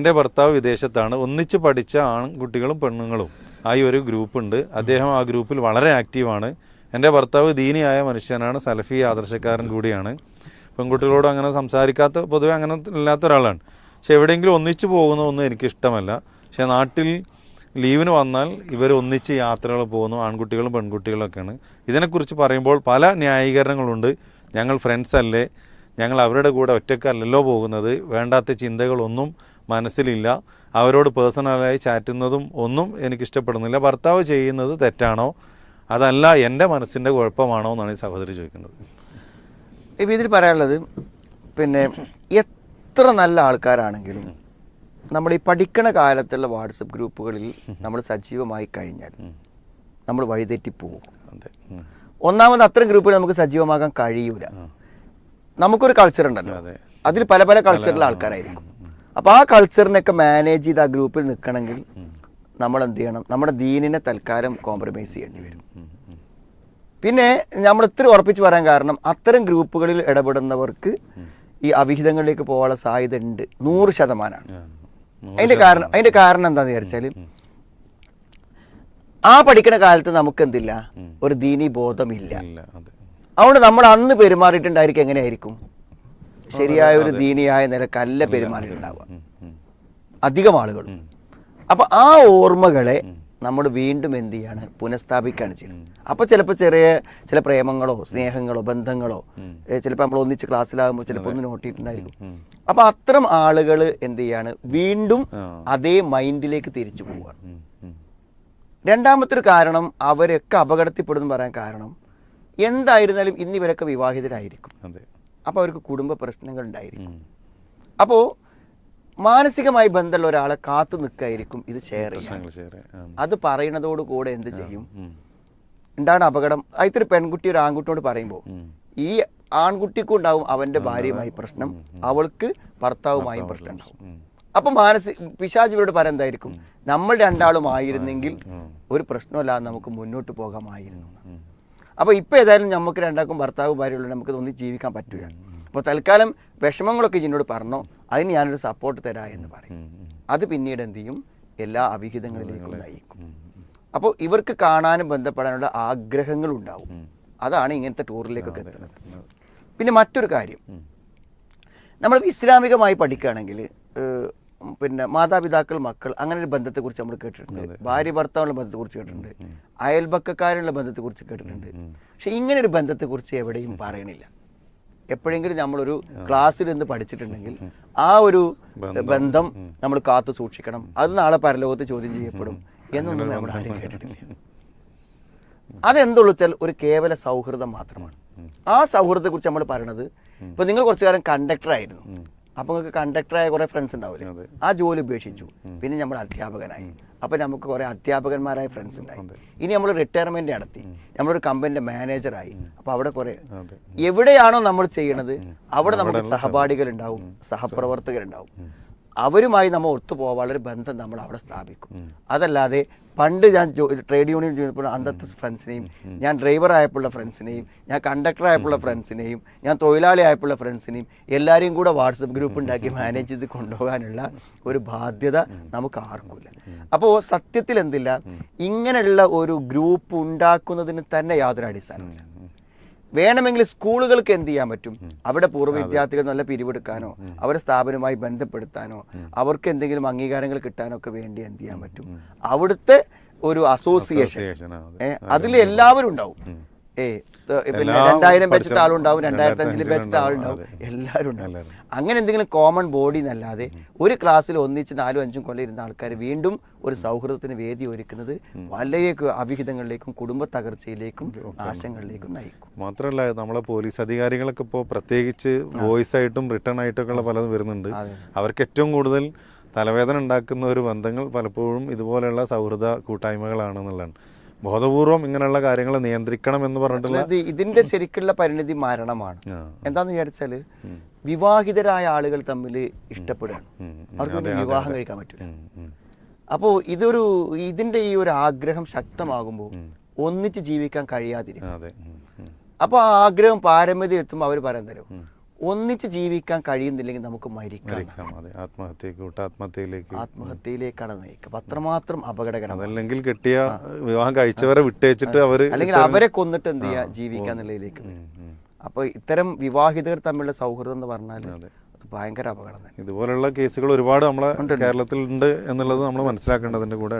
എന്റെ ഭർത്താവ് വിദേശത്താണ്. ഒന്നിച്ച് പഠിച്ച ആൺകുട്ടികളും പെണ്ണുങ്ങളും ആയി ഒരു ഗ്രൂപ്പുണ്ട് അദ്ദേഹം ആ ഗ്രൂപ്പിൽ വളരെ ആക്റ്റീവാണ്. എന്റെ ഭർത്താവ് ദീനിയായ മനുഷ്യനാണ്. സലഫി ആദർശക്കാരൻ കൂടിയാണ്. പെൺകുട്ടികളോട് അങ്ങനെ സംസാരിക്കാത്ത പൊതുവെ അങ്ങനെ ഇല്ലാത്ത ഒരാളാണ്. പക്ഷെ എവിടെയെങ്കിലും ഒന്നിച്ച് പോകുന്നതൊന്നും എനിക്കിഷ്ടമല്ല. പക്ഷേ നാട്ടിൽ ലീവിന് വന്നാൽ ഇവർ ഒന്നിച്ച് യാത്രകൾ പോകുന്നു. ആൺകുട്ടികളും പെൺകുട്ടികളൊക്കെയാണ് ഇതിനെക്കുറിച്ച് പറയുമ്പോൾ പല ന്യായീകരണങ്ങളുണ്ട്. ഞങ്ങൾ ഫ്രണ്ട്സ് അല്ലേ? ഞങ്ങൾ അവരുടെ കൂടെ ഒറ്റക്കല്ലല്ലോ പോകുന്നത്. വേണ്ടാത്ത ചിന്തകളൊന്നും മനസ്സിലില്ല. അവരോട് പേഴ്സണലായി ചാറ്റുന്നതും ഒന്നും എനിക്കിഷ്ടപ്പെടുന്നില്ല. ഭർത്താവ് ചെയ്യുന്നത് തെറ്റാണോ? അതല്ല എന്റെ മനസ്സിന്റെ കുഴപ്പമാണോ എന്നാണ് ഈ സഹോദരി ചോദിക്കുന്നത്. ഇപ്പം ഇതിൽ പറയാനുള്ളത് പിന്നെ എത്ര നല്ല ആൾക്കാരാണെങ്കിലും നമ്മൾ ഈ പഠിക്കണ കാലത്തുള്ള വാട്സപ്പ് ഗ്രൂപ്പുകളിൽ നമ്മൾ സജീവമായി കഴിഞ്ഞാൽ നമ്മൾ വഴിതെറ്റി പോകും. അതെ. ഉം. ഒന്നാമത് അത്തരം ഗ്രൂപ്പുകൾ നമുക്ക് സജീവമാകാൻ കഴിയൂല. നമുക്കൊരു കൾച്ചർ ഉണ്ടല്ലോ. അതെ. അതിൽ പല പല കൾച്ചറിലെ ആൾക്കാരായിരിക്കും. അപ്പോൾ ആ കൾച്ചറിനൊക്കെ മാനേജ് ചെയ്ത് ആ ഗ്രൂപ്പിൽ നിൽക്കണമെങ്കിൽ നമ്മൾ എന്ത് ചെയ്യണം നമ്മുടെ ദീനിനെ തൽക്കാലം കോംപ്രമൈസ് ചെയ്യേണ്ടി വരും. പിന്നെ നമ്മൾ ഇത്ര ഉറപ്പിച്ച് പറയാൻ കാരണം അത്തരം ഗ്രൂപ്പുകളിൽ ഇടപെടുന്നവർക്ക് ഈ അവിഹിതങ്ങളിലേക്ക് പോകാനുള്ള സാധ്യത ഉണ്ട് നൂറ് ശതമാനമാണ് അതിന്റെ അതിന്റെ കാരണം അതിന്റെ കാരണം എന്താണെന്ന് വിചാരിച്ചാൽ ആ പഠിക്കുന്ന കാലത്ത് നമുക്ക് എന്തില്ല? ഒരു ദീനി ബോധമില്ല. അതുകൊണ്ട് നമ്മൾ അന്ന് പെരുമാറിയിട്ടുണ്ടായിരിക്കും എങ്ങനെയായിരിക്കും? ശരിയായ ഒരു ദീനിയായ നിലക്കല്ല പെരുമാറിയിട്ടുണ്ടാവുക. അധികം ആളുകളും. അപ്പൊ ആ ഓർമ്മകളെ നമ്മൾ വീണ്ടും എന്ത് ചെയ്യാണ്? പുനഃസ്ഥാപിക്കുകയാണ് ചെയ്യുന്നത്. അപ്പോൾ ചിലപ്പോൾ ചെറിയ ചില പ്രേമങ്ങളോ സ്നേഹങ്ങളോ ബന്ധങ്ങളോ ചിലപ്പോൾ നമ്മൾ ഒന്നിച്ച് ക്ലാസ്സിലാകുമ്പോൾ ചിലപ്പോൾ ഒന്ന് നോട്ട് ചെയ്തിട്ടുണ്ടായിരിക്കും അപ്പൊ അത്തരം ആളുകൾ എന്ത് ചെയ്യാണ്? വീണ്ടും അതേ മൈൻഡിലേക്ക് തിരിച്ചു പോവുകയാണ്. രണ്ടാമത്തെ ഒരു കാരണം അവരൊക്കെ അപകടത്തിൽപ്പെടുന്നു പറയാൻ കാരണം എന്തായിരുന്നാലും ഇന്നിവരൊക്കെ വിവാഹിതരായിരിക്കും. അപ്പോൾ അവർക്ക് കുടുംബ പ്രശ്നങ്ങൾ ഉണ്ടായിരിക്കും. അപ്പോൾ മാനസികമായി ബന്ധമുള്ള ഒരാളെ കാത്തു നിൽക്കായിരിക്കും ഇത് ഷെയർ അത് പറയുന്നതോട് കൂടെ എന്ത് ചെയ്യും. ഉണ്ടാണ് അപകടം? അതിത്തൊരു പെൺകുട്ടി ഒരു ആൺകുട്ടിയോട് പറയുമ്പോൾ ഈ ആൺകുട്ടിക്കും ഉണ്ടാവും അവന്റെ ഭാര്യയുമായി പ്രശ്നം അവൾക്ക് ഭർത്താവുമായും പ്രശ്നം ഉണ്ടാവും. അപ്പം മാനസിക പിശാചിവരോട് പറയാൻ എന്തായിരിക്കും? നമ്മൾ രണ്ടാളും ആയിരുന്നെങ്കിൽ ഒരു പ്രശ്നമല്ലാതെ നമുക്ക് മുന്നോട്ട് പോകാമായിരുന്നു. അപ്പോൾ ഇപ്പോൾ ഏതായാലും നമുക്ക് രണ്ടാക്കും ഭർത്താവും ഭാര്യയുള്ള നമുക്ക് ഒന്നും ജീവിക്കാൻ പറ്റില്ല അപ്പോൾ തൽക്കാലം വിഷമങ്ങളൊക്കെ ഇതിനോട് പറഞ്ഞോ അതിന് ഞാനൊരു സപ്പോർട്ട് തരാ എന്ന് പറയും. അത് പിന്നീട് എന്ത് ചെയ്യും? എല്ലാ അവിഹിതങ്ങളിലേക്കും നയിക്കും. അപ്പോൾ ഇവർക്ക് കാണാനും ബന്ധപ്പെടാനുള്ള ആഗ്രഹങ്ങൾ ഉണ്ടാവും. അതാണ് ഇങ്ങനത്തെ ടൂറിലേക്കൊക്കെ എത്തുന്നത്. പിന്നെ മറ്റൊരു കാര്യം. നമ്മൾ ഇസ്ലാമികമായി പഠിക്കുകയാണെങ്കിൽ പിന്നെ മാതാപിതാക്കൾ മക്കൾ അങ്ങനെ ഒരു ബന്ധത്തെക്കുറിച്ച് നമ്മൾ കേട്ടിട്ടുണ്ട്. ഭാര്യ ഭർത്താവുള്ള ബന്ധത്തെക്കുറിച്ച് കേട്ടിട്ടുണ്ട്. അയൽപക്കക്കാരുള്ള ബന്ധത്തെക്കുറിച്ച് കേട്ടിട്ടുണ്ട്. പക്ഷെ ഇങ്ങനെ ഒരു ബന്ധത്തെക്കുറിച്ച് എവിടെയും പറയണില്ല. എപ്പോഴെങ്കിലും നമ്മളൊരു ക്ലാസ്സിൽ നിന്ന് പഠിച്ചിട്ടുണ്ടെങ്കിൽ ആ ഒരു ബന്ധം. നമ്മൾ കാത്തു സൂക്ഷിക്കണം. അത് നാളെ പരലോകത്ത് ചോദ്യം ചെയ്യപ്പെടും എന്നൊന്നും നമ്മൾ ആരും കേട്ടിട്ടില്ല. അതെന്തുള്ളൂ വെച്ചാൽ ഒരു കേവല സൗഹൃദം മാത്രമാണ്. ആ സൗഹൃദത്തെ കുറിച്ച് നമ്മൾ പറയണത് ഇപ്പൊ നിങ്ങൾ കുറച്ചു കാലം കണ്ടക്ടർ ആയിരുന്നു അപ്പൊ നിങ്ങൾക്ക് കണ്ടക്ടറായ കുറെ ഫ്രണ്ട്സ് ഉണ്ടാവില്ലേ? ആ ജോലി ഉപേക്ഷിച്ചു. പിന്നെ നമ്മൾ അധ്യാപകനായി. അപ്പൊ നമുക്ക് കുറെ അധ്യാപകന്മാരായ ഫ്രണ്ട്സ് ഉണ്ടായി. ഇനി നമ്മൾ റിട്ടയർമെന്റ് നടത്തി നമ്മളൊരു കമ്പനിന്റെ മാനേജറായി അപ്പൊ അവിടെ കുറെ എവിടെയാണോ നമ്മൾ ചെയ്യണത് അവിടെ നമ്മുടെ സഹപാഠികൾ ഉണ്ടാവും സഹപ്രവർത്തകരുണ്ടാവും. അവരുമായി നമ്മൾ ഒത്തുപോകാനുള്ള ഒരു ബന്ധം നമ്മൾ അവിടെ സ്ഥാപിക്കും. അതല്ലാതെ പണ്ട് ഞാൻ ട്രേഡ് യൂണിയൻ ചെയ്തപ്പോൾ അന്നത്തെ ഫ്രണ്ട്സിനെയും ഞാൻ ഡ്രൈവർ ആയപ്പോഴുള്ള ഫ്രണ്ട്സിനെയും ഞാൻ കണ്ടക്ടർ ആയപ്പോഴുള്ള ഫ്രണ്ട്സിനെയും ഞാൻ തൊഴിലാളി ആയപ്പോഴുള്ള ഫ്രണ്ട്സിനെയും എല്ലാവരെയും കൂടെ വാട്സപ്പ് ഗ്രൂപ്പ് ഉണ്ടാക്കി മാനേജ് ചെയ്ത് കൊണ്ടുപോകാനുള്ള ഒരു ബാധ്യത നമുക്ക് ആർക്കുമില്ല അപ്പോൾ സത്യത്തിൽ എന്തില്ല? ഇങ്ങനെയുള്ള ഒരു ഗ്രൂപ്പ് ഉണ്ടാക്കുന്നതിന് തന്നെ യാതൊരു അടിസ്ഥാനമില്ല വേണമെങ്കിൽ സ്കൂളുകൾക്ക് എന്ത് ചെയ്യാൻ പറ്റും? അവിടെ പൂർവ വിദ്യാർത്ഥികൾ നല്ല പിരിവെടുക്കാനോ അവരുടെ സ്ഥാപനവുമായി ബന്ധപ്പെടുത്താനോ അവർക്ക് എന്തെങ്കിലും അംഗീകാരങ്ങൾ കിട്ടാനോ ഒക്കെ വേണ്ടി എന്ത് ചെയ്യാൻ പറ്റും? അവിടുത്തെ ഒരു അസോസിയേഷൻ അതിൽ എല്ലാവരും ഉണ്ടാവും. ഏ പിന്നെ രണ്ടായിരം പഠിച്ച- ആളുണ്ടാവും രണ്ടായിരത്തി അഞ്ചിൽ വെച്ചിട്ട് ആളുണ്ടാവും. എല്ലാവരും ഉണ്ടാവും. അങ്ങനെ എന്തെങ്കിലും കോമൺ ബോഡി എന്നല്ലാതെ ഒരു ക്ലാസ്സിൽ ഒന്നിച്ച് നാലും അഞ്ചും കൊല്ലം ഇരുന്ന ആൾക്കാർ വീണ്ടും ഒരു സൗഹൃദത്തിന് വേദി ഒരുക്കുന്നത് വലിയ അവിഹിതങ്ങളിലേക്കും കുടുംബ തകർച്ചയിലേക്കും നാശങ്ങളിലേക്കും നയിക്കും. മാത്രമല്ല നമ്മളെ പോലീസ് അധികാരികളൊക്കെ ഇപ്പോൾ പ്രത്യേകിച്ച് വോയിസ് ആയിട്ടും റിട്ടേൺ ആയിട്ടൊക്കെ ഉള്ള പലതും വരുന്നുണ്ട്. അവർക്ക് ഏറ്റവും കൂടുതൽ തലവേദന ഉണ്ടാക്കുന്ന ഒരു ബന്ധങ്ങൾ പലപ്പോഴും ഇതുപോലെയുള്ള സൗഹൃദ കൂട്ടായ്മകളാണെന്നുള്ളതാണ്. ബോധപൂർവം ഇങ്ങനെയുള്ള കാര്യങ്ങൾ നിയന്ത്രിക്കണം എന്ന് പറഞ്ഞിട്ടുള്ള ഇതിന്റെ ശരിക്കുള്ള പരിണിതി മരണമാണ്. എന്താന്ന് വിചാരിച്ചാൽ വിവാഹിതരായ ആളുകൾ തമ്മിൽ ഇഷ്ടപ്പെടുകയാണ്. അവർക്ക് വിവാഹം കഴിക്കാൻ പറ്റില്ല. അപ്പോൾ ഇതൊരു ഇതിന്റെ ഈ ഒരു ആഗ്രഹം ശക്തമാകുമ്പോൾ ഒന്നിച്ച് ജീവിക്കാൻ കഴിയാതിരിക്കും. അപ്പോൾ ആ ആഗ്രഹം പാരമ്യത എത്തുമ്പോൾ അവർ പറയാൻ തരും ഒന്നിച്ച് ജീവിക്കാൻ കഴിയുന്നില്ലെങ്കിൽ നമുക്ക് മരിക്കാം ആത്മഹത്യക്ക് ആത്മഹത്യയിലേക്ക് ആത്മഹത്യയിലേക്കാണ് നയിക്കുക. അത്രമാത്രം അപകടകരം അതല്ലെങ്കിൽ കെട്ടിയ വിവാഹം കഴിച്ചവരെ വിട്ടേച്ചിട്ട് അവർ അല്ലെങ്കിൽ അവരെ കൊന്നിട്ട് എന്ത് ചെയ്യുക ജീവിക്കാൻ നിലയിലേക്ക് അപ്പൊ അപ്പോൾ ഇത്തരം വിവാഹിതർ തമ്മിലുള്ള സൗഹൃദം എന്ന് പറഞ്ഞാൽ ഭയങ്കര അപകടം ഇതുപോലുള്ള കേസുകൾ ഒരുപാട് നമ്മളെ കേരളത്തിൽ ഉണ്ട് എന്നുള്ളത് നമ്മൾ മനസ്സിലാക്കേണ്ടതിന്റെ കൂടെ.